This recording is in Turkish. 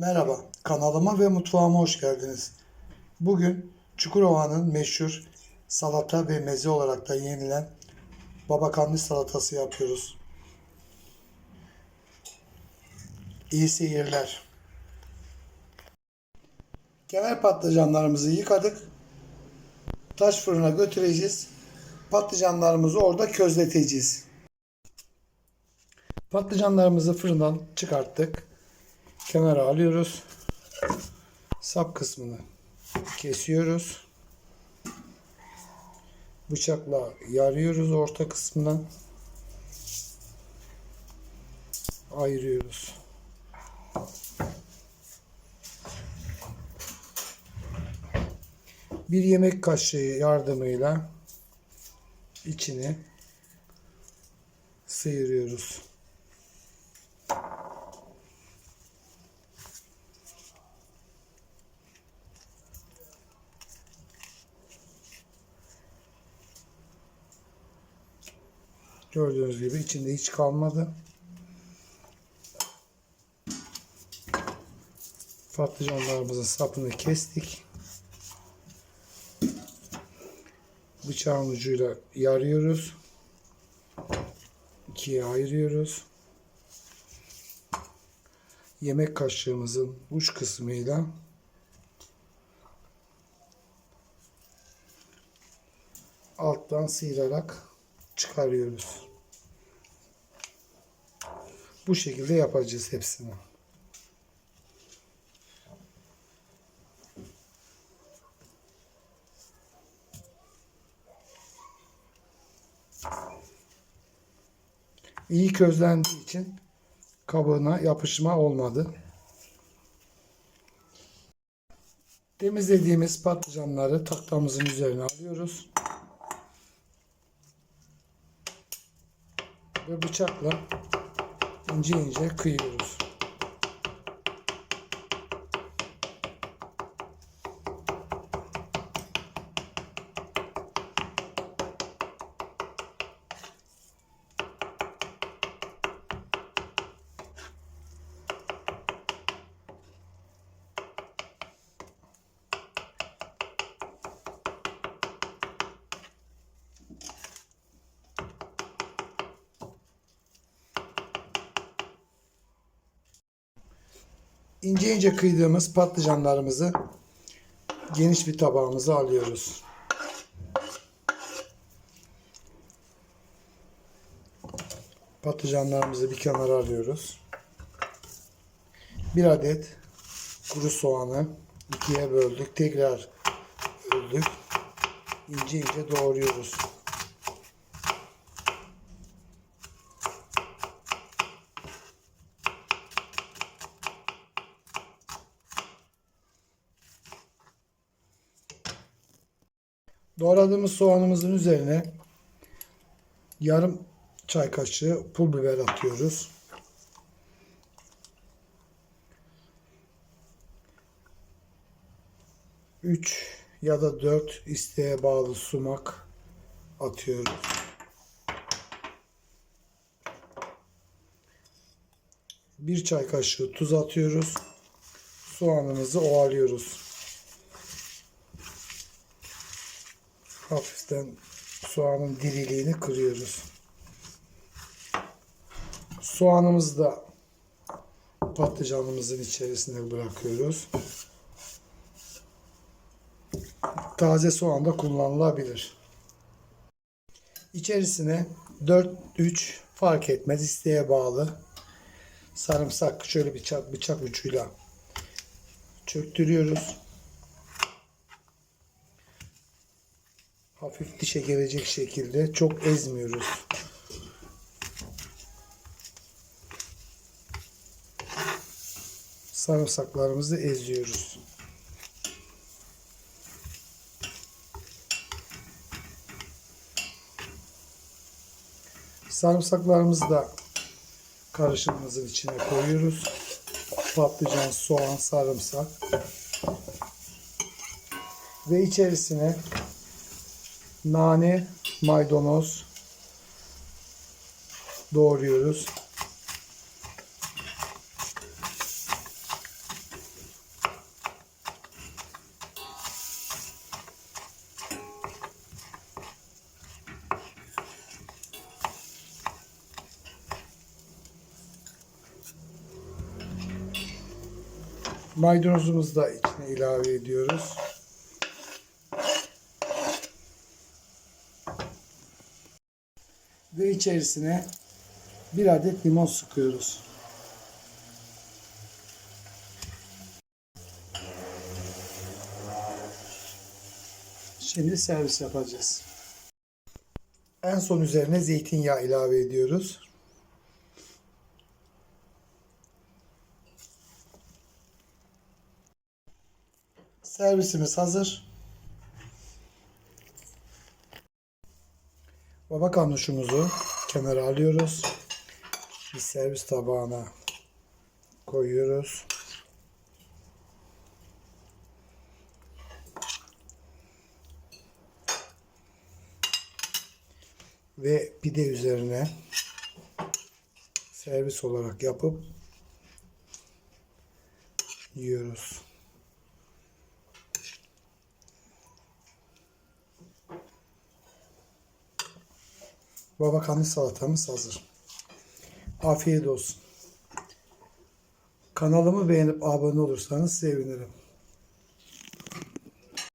Merhaba, kanalıma ve mutfağıma hoş geldiniz. Bugün Çukurova'nın meşhur salata ve meze olarak da yenilen babakanlı salatası yapıyoruz. İyi seyirler. Kemer patlıcanlarımızı yıkadık. Taş fırına götüreceğiz. Patlıcanlarımızı orada közleteceğiz. Patlıcanlarımızı fırından çıkarttık. Kenara alıyoruz. Sap kısmını kesiyoruz. Bıçakla yarıyoruz orta kısmından. Ayırıyoruz. Bir yemek kaşığı yardımıyla içini sıyırıyoruz. Gördüğünüz gibi içinde hiç kalmadı. Patlıcanlarımızın sapını kestik. Bıçağın ucuyla yarıyoruz. İkiye ayırıyoruz. Yemek kaşığımızın uç kısmıyla alttan sıyırarak çıkarıyoruz. Bu şekilde yapacağız hepsini. İyi közlendiği için kabuğuna yapışma olmadı. Temizlediğimiz patlıcanları taklamızın üzerine alıyoruz. Ve bıçakla ince ince kıyıyoruz. İnce ince kıydığımız patlıcanlarımızı geniş bir tabağımıza alıyoruz. Patlıcanlarımızı bir kenara alıyoruz. Bir adet kuru soğanı ikiye böldük. Tekrar böldük. İnce ince doğruyoruz. Doğradığımız soğanımızın üzerine yarım çay kaşığı pul biber atıyoruz. Üç ya da dört isteğe bağlı sumak atıyoruz. Bir çay kaşığı tuz atıyoruz. Soğanımızı ovalıyoruz. Hafiften soğanın diriliğini kırıyoruz. Soğanımızı da patlıcanımızın içerisine bırakıyoruz. Taze soğan da kullanılabilir. İçerisine 4-3 fark etmez isteğe bağlı sarımsak şöyle bıçak bıçak ucuyla çöktürüyoruz. Hafif dişe gelecek şekilde çok ezmiyoruz. Sarımsaklarımızı eziyoruz. Sarımsaklarımızı da karışımımızın içine koyuyoruz. Patlıcan, soğan, sarımsak ve içerisine nane, maydanoz doğruyoruz. Maydanozumuzu da içine ilave ediyoruz. Ve içerisine bir adet limon sıkıyoruz. Şimdi servis yapacağız. En son üzerine zeytinyağı ilave ediyoruz. Servisimiz hazır. Baba karnuşumuzu kenara alıyoruz. Bir servis tabağına koyuyoruz. Ve pide üzerine servis olarak yapıp yiyoruz. Baba kanlı salatamız hazır. Afiyet olsun. Kanalımı beğenip abone olursanız sevinirim.